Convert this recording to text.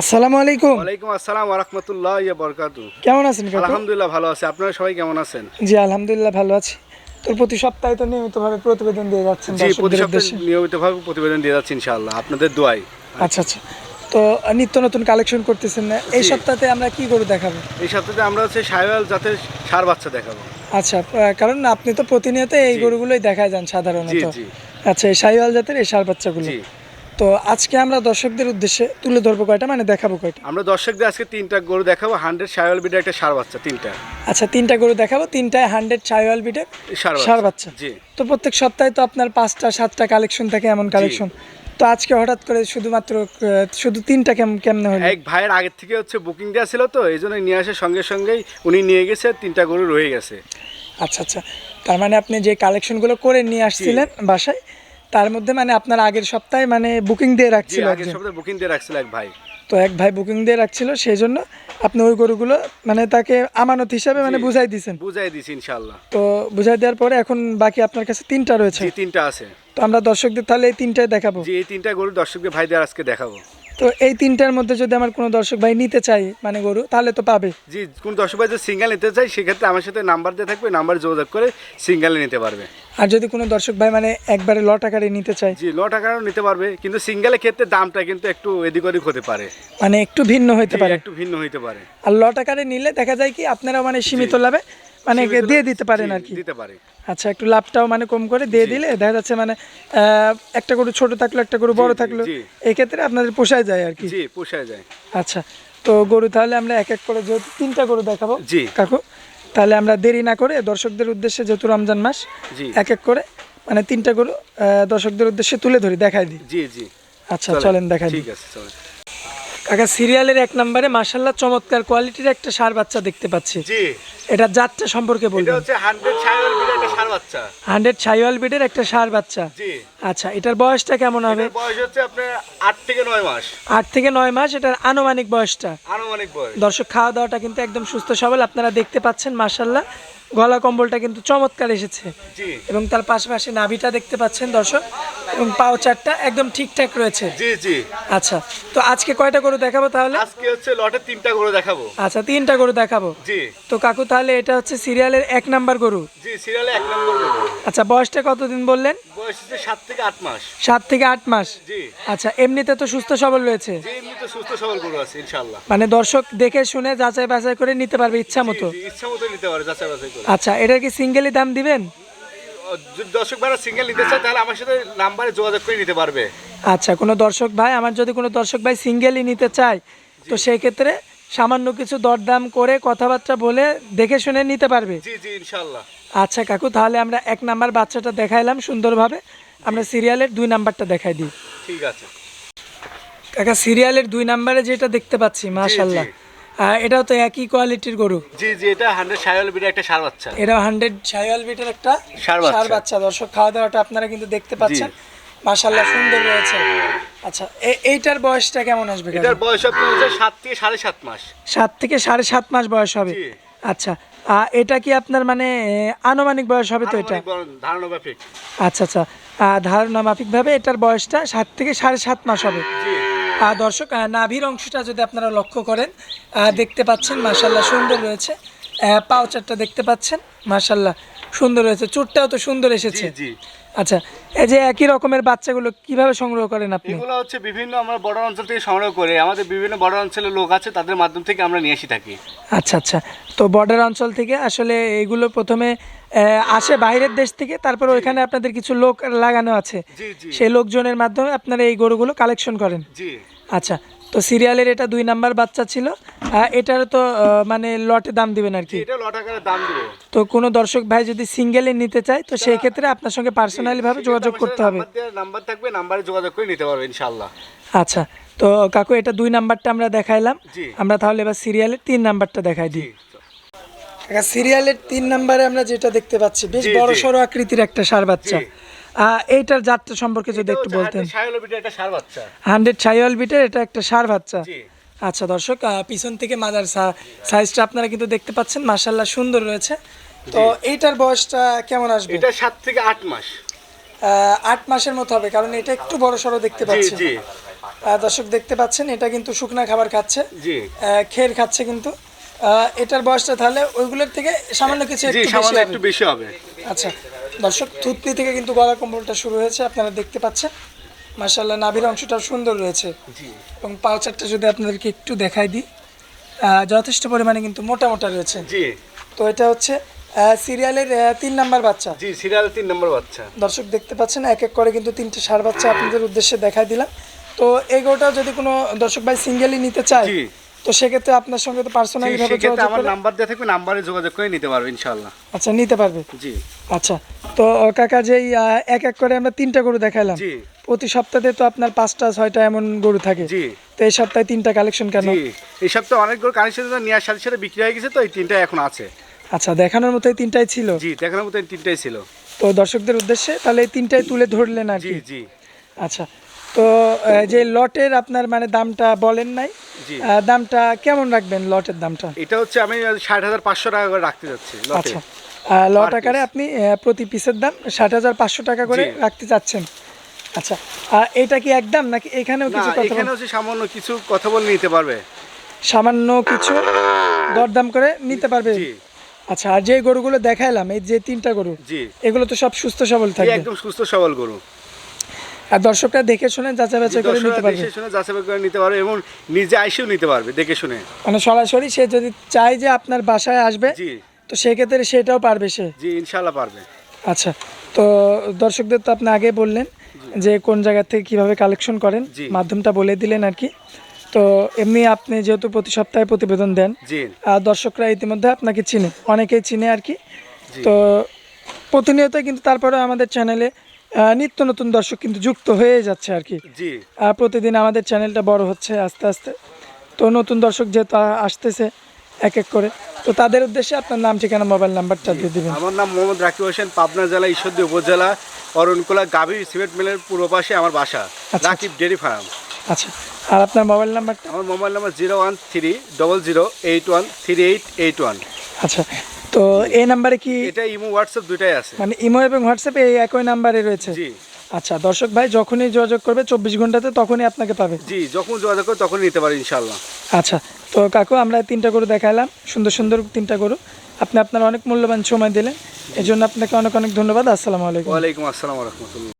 আসসালামু আলাইকুম। ওয়ালাইকুম আসসালাম ওরহমতুল্লাহ ইয়া বরকাতু। কেমন আছেন কাকু? আলহামদুলিল্লাহ ভালো আছে। আপনারা সবাই কেমন আছেন? জি আলহামদুলিল্লাহ ভালো আছি। তোর প্রতি সপ্তাহে তো নিয়মিতভাবে প্রতিবেদন দিয়ে যাচ্ছেন জি প্রতি সপ্তাহে নিয়মিতভাবে প্রতিবেদন দিয়ে যাচ্ছি ইনশাআল্লাহ। আপনাদের দোয়াই। আচ্ছা আচ্ছা। তো নিত্য নতুন কালেকশন করতেছেন না। এই। সপ্তাহে আমরা কি গরু দেখাবো? এই সপ্তাহে আমরা হচ্ছে সাইওয়াল জাতের সার বাচ্চা দেখাবো। আচ্ছা কারণ আপনি তো প্রতিনিয়ত এই। গরুগুলোই দেখায় যান সাধারণত। আচ্ছা এই সাইওয়াল জাতের এই সার বাচ্চাগুলো। তো আজকে আমরা দর্শকদের উদ্দেশ্যে তুলে ধরবো কয়টা? মানে দেখাবো কয়টা? আমরা দর্শকদের আজকে তিনটা গরু দেখাবো হান্ড্রেড সাইওয়াল বিডের একটা সার বাচ্চা তিনটা। আচ্ছা তিনটা গরু দেখাবো তিনটায় হান্ড্রেড সাইওয়াল বিটের সার বাচ্চা জি। তো প্রত্যেক সপ্তাহে তো আপনার পাঁচটা সাতটা কালেকশন থাকে এমন কালেকশন তো আজকে হঠাৎ করে শুধুমাত্র শুধু তিনটা কেম কেমনে হলো? এক ভাইয়ের আগের থেকে হচ্ছে বুকিং দেওয়া ছিল তো এই জন্য নিয়ে আসার সঙ্গে সঙ্গেই উনি নিয়ে গেছে তিনটা গরু রয়ে গেছে। আচ্ছা আচ্ছা। তার মানে আপনি যে কালেকশনগুলো করে নিয়ে আসছিলেন বাসায় তার মধ্যে মানে আপনার আগের সপ্তাহে মানে বুকিং দিয়ে রাখছিল আগের সপ্তাহে বুকিং দিয়ে রাখছিল এক ভাই। তো এক ভাই বুকিং দিয়ে রাখছিল সেই জন্য আপনি ওই গরুগুলো মানে তাকে আমানত হিসাবে মানে বুঝাই দিয়েছেন। বুঝাই দিছি ইনশাআল্লাহ। তো বুঝাই দেওয়ার পরে এখন বাকি আপনার কাছে তিনটা রয়েছে। তিনটা আছে। তো আমরা দর্শকদের তাহলে এই তিনটাই দেখাবো। জি এই তিনটা গরু দর্শকদের ভাইদের আজকে দেখাবো। তো এই তিনটার মধ্যে যদি আমার কোনো দর্শক ভাই নিতে চাই মানে গরু তাহলে তো পাবে। জি কোন দর্শক ভাই যদি সিঙ্গেল নিতে চাই সেক্ষেত্রে আমার সাথে নাম্বার দিয়ে থাকবে নাম্বার যোগাযোগ করে সিঙ্গেলে নিতে পারবে। আর যদি কোনো দর্শক ভাই মানে একবারে লট আকারে নিতে চাই জি ন টাকারও নিতে পারবে কিন্তু সিঙ্গেলের ক্ষেত্রে দামটা কিন্তু একটু এদিক ওদিক হতে পারে। মানে একটু ভিন্ন হইতে পারে। একটু ভিন্ন হইতে পারে। আর লট আকারে নিলে দেখা যায় কি আপনারা মানে সীমিত লাভে মানে দিয়ে দিতে পারেন আর কি দিতে পারে। আচ্ছা একটু লাভটাও মানে কম করে দিয়ে দিলে দেখা যাচ্ছে মানে একটা গরু ছোট থাকল একটা গরু বড় থাকল জি। এই ক্ষেত্রে আপনাদের পোষায় যায় আর কি জি পোষায় যায়। আচ্ছা তো গরু তাহলে আমরা এক এক করে যেহেতু তিনটা গরু দেখাবো জি। কাকু তাহলে আমরা দেরি না করে দর্শকদের উদ্দেশ্যে যেহেতু রমজান মাস এক এক করে মানে তিনটা গরু দর্শকদের উদ্দেশ্যে তুলে ধরি দেখাই দিই। জি জি। আচ্ছা চলেন দেখাই দিই। ঠিক আছে চলেন। কাকা সিরিয়ালের এক নম্বরে মার্শাল্লাহ চমৎকার কোয়ালিটির একটা সার বাচ্চা দেখতে পাচ্ছি। জি। এটা জাতটা সম্পর্কে এটা হচ্ছে হান্ড্রেড সাইওয়াল বিডের একটা সার বাচ্চা। হান্ড্রেড ছাইওয়াল বিটের একটা সার বাচ্চা। জি। আচ্ছা এটার বয়সটা কেমন হবে? এটার বয়স হচ্ছে আপনার আট থেকে নয় মাস। আট থেকে নয় মাস এটার আনুমানিক বয়সটা? আনুমানিক বয়স। দর্শক খাওয়া দাওয়াটা কিন্তু একদম সুস্থ সবল আপনারা দেখতে পাচ্ছেন মার্শাল্লাহ গলা কম্বলটা কিন্তু চমৎকার এসেছে। এবং তার পাশাপাশি নাভিটা দেখতে পাচ্ছেন দর্শক এবং পাও চারটা একদম ঠিকঠাক রয়েছে। জি জি। আচ্ছা তো আজকে কয়টা গরু দেখাবো তাহলে? আজকে হচ্ছে লটে তিনটা গরু দেখাবো। আচ্ছা তিনটা গরু দেখাবো। জি। তো কাকু তাহলে এটা হচ্ছে সিরিয়ালের এক নাম্বার গরু। জি সিরিয়ালে এক নাম্বার গরু। আচ্ছা বয়সটা কতদিন বললেন? বয়স সাত থেকে আট মাস। সাত থেকে আট মাস। জি। আচ্ছা এমনিতে তো সুস্থ সবল রয়েছে? জি সুস্থ সবল গরু আছে ইনশাল্লাহ মানে দর্শক দেখে শুনে যাচাই বাছাই করে নিতে পারবে ইচ্ছা মতো? জি, জি, ইচ্ছা মতো নিতে পারে যাচাই বাছাই করে। আচ্ছা এটার কি সিঙ্গেলি দাম দিবেন? ও, যদি দর্শক ভাইরা সিঙ্গেল নিতে চায় তাহলে আমার সাথে নাম্বারে যোগাযোগ করে নিতে পারবে। আচ্ছা কোনো দর্শক ভাই আমার যদি কোনো দর্শক ভাই সিঙ্গেলই নিতে চায় তো সেই ক্ষেত্রে সামান্য কিছু দরদাম করে কথাবার্তা বলে দেখে শুনে নিতে পারবে? জি জি ইনশাল্লাহ আচ্ছা কাকু তাহলে আমরা এক নাম্বার বাচ্চাটা দেখাইলাম সুন্দরভাবে। আমরা সিরিয়ালের দুই নাম্বারটা দেখাই দিই। ঠিক আছে। কাকা সিরিয়ালের দুই নাম্বারে যেটা দেখতে পাচ্ছি মাশাল্লাহ এটাও তো একই কোয়ালিটির গরু। জি জি এটা হান্ড্রেড সাইওয়াল বিডে একটা সার বাচ্চা। এটাও হান্ড্রেড ছায়াল বিটের একটা ষাঁড় বাচ্চা। দর্শক খাওয়া দাওয়াটা আপনারা কিন্তু দেখতে পাচ্ছেন। মাশাল্লাহ সুন্দর রয়েছে। আচ্ছা এইটার বয়সটা কেমন আসবে এটার বয়স আপনার হচ্ছে সাত থেকে সাড়ে সাত মাস। সাত থেকে সাড়ে সাত মাস বয়স হবে। আচ্ছা এটা কি আপনার মানে আনুমানিক বয়স হবে তো এটা? আচ্ছা আচ্ছা। ধারণা মাফিকভাবে এটার বয়সটা সাত থেকে সাড়ে সাত মাস হবে। আর দর্শক নাভির অংশটা যদি আপনারা লক্ষ্য করেন দেখতে পাচ্ছেন মাশাল্লাহ সুন্দর রয়েছে। পাওচারটা পাউচারটা দেখতে পাচ্ছেন মাসাল্লাহ সুন্দর রয়েছে। চুটটাও তো সুন্দর এসেছে। আচ্ছা এই যে একই রকমের বাচ্চাগুলো কীভাবে সংগ্রহ করেন আপনি? এগুলো হচ্ছে বিভিন্ন আমরা বর্ডার অঞ্চল থেকে সংগ্রহ করে। আমাদের বিভিন্ন বর্ডার অঞ্চলের লোক আছে তাদের মাধ্যম থেকে আমরা নিয়ে এসে থাকি। আচ্ছা আচ্ছা। তো বর্ডার অঞ্চল থেকে আসলে এগুলো প্রথমে আসে বাইরের দেশ থেকে তারপর ওইখানে আপনাদের কিছু লোক লাগানো আছে। সেই লোকজনের মাধ্যমে আপনারা এই গরুগুলো কালেকশন করেন। জি। আচ্ছা তো সিরিয়ালের এটা দুই নাম্বার বাচ্চা ছিল। এটার তো মানে লটে দাম দিবেন আর কি। তো কোনো দর্শক ভাই যদি সিঙ্গেলে নিতে চায় তো সেই ক্ষেত্রে আপনার সঙ্গে পার্সোনালি ভাবে যোগাযোগ করতে হবে। নাম্বার থাকবে নাম্বারে যোগাযোগ করে নিতে পারবে ইনশাল্লাহ আচ্ছা তো কাকু এটা দুই নাম্বারটা আমরা দেখাইলাম। আমরা তাহলে এবার সিরিয়ালের তিন নাম্বারটা দেখাই দিই। সিরিয়ালের তিন নাম্বারে আমরা যেটা দেখতে পাচ্ছি বেশ বড়। সড়ো আকৃতির একটা সার বাচ্চা। এইটার জাতটা সম্পর্কে যদি একটু বলতেন। হান্ড্রেড ছাইওয়াল বিটের এটা একটা সার বাচ্চা। আচ্ছা দর্শক পিছন থেকে মাদার সাইজটা আপনারা কিন্তু দেখতে পাচ্ছেন মাশাল্লাহ সুন্দর রয়েছে। তো এইটার বয়সটা কেমন আসবে? এটা সাত থেকে আট মাস। আট মাসের মতো হবে কারণ এটা একটু বড় সড়ো দেখতে পাচ্ছি। দর্শক দেখতে পাচ্ছেন এটা কিন্তু শুকনা খাবার খাচ্ছে। খের খাচ্ছে কিন্তু। এটার বয়সটা তাহলে ওইগুলোর থেকে সামান্য কিছু। একটু বেশি হবে। আচ্ছা। দর্শক থুতনি থেকে কিন্তু গলা কম্বলটা শুরু হয়েছে আপনারা দেখতে পাচ্ছেন। মার্শাল্লাহ নাভির অংশটা সুন্দর রয়েছে। এবং পাউচারটা যদি আপনাদেরকে একটু দেখাই দিই যথেষ্ট পরিমাণে কিন্তু মোটা মোটা রয়েছে। জি। তো এটা হচ্ছে সিরিয়ালের তিন নাম্বার বাচ্চা। জি সিরিয়াল তিন নম্বর বাচ্চা। দর্শক দেখতে পাচ্ছেন এক এক করে কিন্তু তিনটে সার বাচ্চা আপনাদের উদ্দেশ্যে দেখাই দিলাম। তো এই গরুটা যদি কোনো দর্শক ভাই সিঙ্গেলই নিতে চায় জি। তো সেক্ষেত্রে আপনার সঙ্গে তো পার্সোনালি ভাবে যোগাযোগ আমার নাম্বার দেওয়া থাকবে নাম্বারে যোগাযোগ করে নিতে পারবে ইনশাল্লাহ আচ্ছা নিতে পারবে? জি। আচ্ছা তো কাকা যেই এক এক করে আমরা তিনটা গরু দেখাইলাম। জি। প্রতি সপ্তাহে তো আপনার পাঁচটা ছয়টা এমন গরু থাকে। জি। তো এই সপ্তাহে তিনটা কালেকশন কেন? এই সপ্তাহে অনেকগুলো কানেকশন নেওয়ার সাথে সাথে বিক্রি হয়ে গেছে তো এই তিনটা এখন আছে। আচ্ছা দেখানোর মতো এই তিনটাই ছিল? জি দেখানোর মতো এই তিনটাই ছিল। তো দর্শকদের উদ্দেশ্যে তাহলে এই তিনটাই তুলে ধরলেন আর জি জি। আচ্ছা তো যে লটের আপনার মানে দামটা বলেন নাই দামটা কেমন রাখবেন লটের দামটা? এটা হচ্ছে আমি ষাট হাজার পাঁচশো টাকা করে রাখতে যাচ্ছি আচ্ছা। লট আকারে আপনি প্রতি পিসের দাম ষাট হাজার পাঁচশো টাকা করে রাখতে চাচ্ছেন। আচ্ছা। এটা কি একদম নাকি এখানেও কিছু কথা এখানে সামান্য কিছু কথা বলে নিতে পারবে। সামান্য কিছু দরদাম করে নিতে পারবে? আচ্ছা আর যে গরুগুলো দেখাইলাম এই যে তিনটা গরু এগুলো তো সব সুস্থ সবল থাকে একদম সুস্থ সবল গরু। আর দর্শকরা দেখে শুনে যাচাই বাছাই করে নিতে পারবে। দেখে শুনে যাচাই করে নিতে পারবে এবং নিজে আইসেও নিতে পারবে দেখে শুনে। মানে সরাসরি সে যদি চায় যে আপনার বাসায় আসবে জি। তো সেক্ষেত্রে সেটাও পারবে সে। জি ইনশাল্লাহ পারবে। আচ্ছা তো দর্শকদের তো আপনি আগে বললেন যে কোন জায়গা থেকে কীভাবে কালেকশন করেন মাধ্যমটা বলে দিলেন আর কি। তো এমনি আপনি যেহেতু প্রতি সপ্তাহে প্রতিবেদন দেন আর দর্শকরা ইতিমধ্যে আপনাকে চিনে অনেকেই চিনে আর কি। তো প্রতিনিয়ত কিন্তু তারপরে আমাদের চ্যানেলে নিত্য নতুন দর্শক কিন্তু যুক্ত হয়ে যাচ্ছে আর কি। জি। আর প্রতিদিন আমাদের চ্যানেলটা বড় হচ্ছে আস্তে আস্তে। তো নতুন দর্শক যেহেতু আসতেছে এক এক করে তো তাদের উদ্দেশ্যে আপনার নাম ঠিকানা মোবাইল নাম্বারটা দিয়ে দিবেন। আমার নাম মোহাম্মদ রাকিব হোসেন পাবনা জেলা ঈশ্বরদী উপজেলা অরণকুলা গাভী সিমেন্ট মিলের পূর্ব পাশে আমার বাসা আচ্ছা। Rakib dairy farm. আচ্ছা আর আপনার মোবাইল নাম্বারটা? আমার mobile number zero one three double zero eight one three eight eight one. আচ্ছা তো এই নাম্বারে কি এটা ইমো হোয়াটসঅ্যাপ দুইটাই আছে। মানে ইমো এবং হোয়াটসঅ্যাপে এই একই নাম্বারে রয়েছে? জি। আচ্ছা দর্শক ভাই যখনই যোগাযোগ করবে চব্বিশ ঘন্টাতে তখনই আপনাকে পাবে। জি যখন যোগাযোগ করবে তখনই নিতে পারে ইনশাল্লাহ আচ্ছা তো কাকু আমরা তিনটা গরু দেখালাম সুন্দর সুন্দর তিনটা গরু। আপনি আপনার অনেক মূল্যবান সময় দিলেন। এই জন্য আপনাকে অনেক অনেক ধন্যবাদ। আসসালামু আলাইকুম। ওয়ালাইকুম আসসালাম রহমতুল্লাহ।